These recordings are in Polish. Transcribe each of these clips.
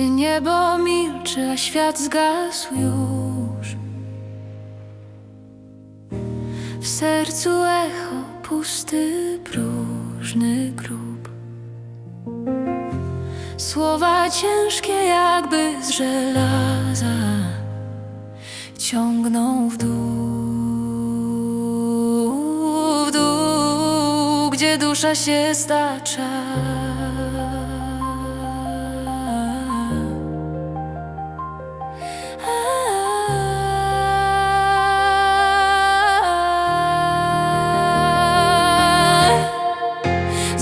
Gdy niebo milczy, a świat zgasł już. W sercu echo, pusty, próżny grób. Słowa ciężkie jakby z żelaza Ciągną w dół, w dół Gdzie dusza się stacza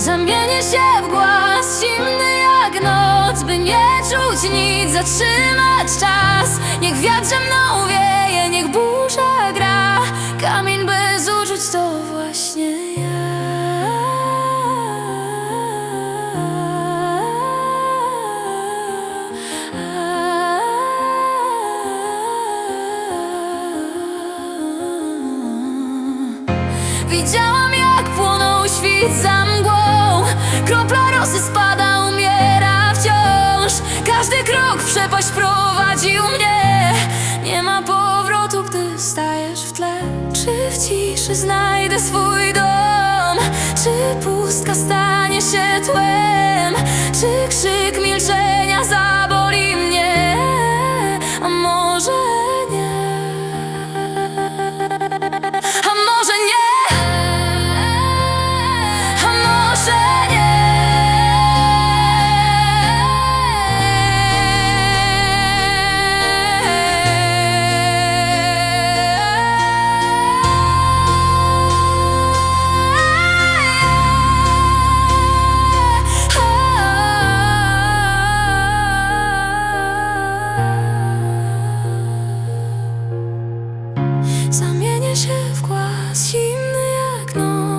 Zamienię się w głaz zimny jak noc By nie czuć nic, zatrzymać czas. Niech wiatr ze mną wieje, niech burza gra. Kamień bez uczuć to właśnie ja. Widziałam jak płonął świt za mgłą przepaść prowadził mnie. Nie ma powrotu, gdy stajesz w tle. Czy w ciszy znajdę swój dom? Czy pustka stanie się tłem? Czy krzyk milczenia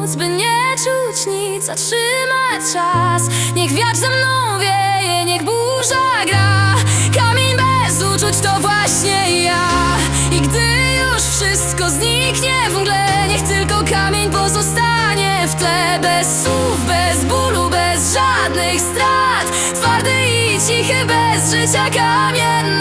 noc By nie czuć nic, zatrzymać czas. Niech wiatr ze mną wieje, niech burza gra. Kamień bez uczuć to właśnie ja. I gdy już wszystko zniknie w mgle Niech tylko kamień pozostanie w tle. Bez słów, bez bólu, bez żadnych strat. Twardy i cichy, bez życia kamienny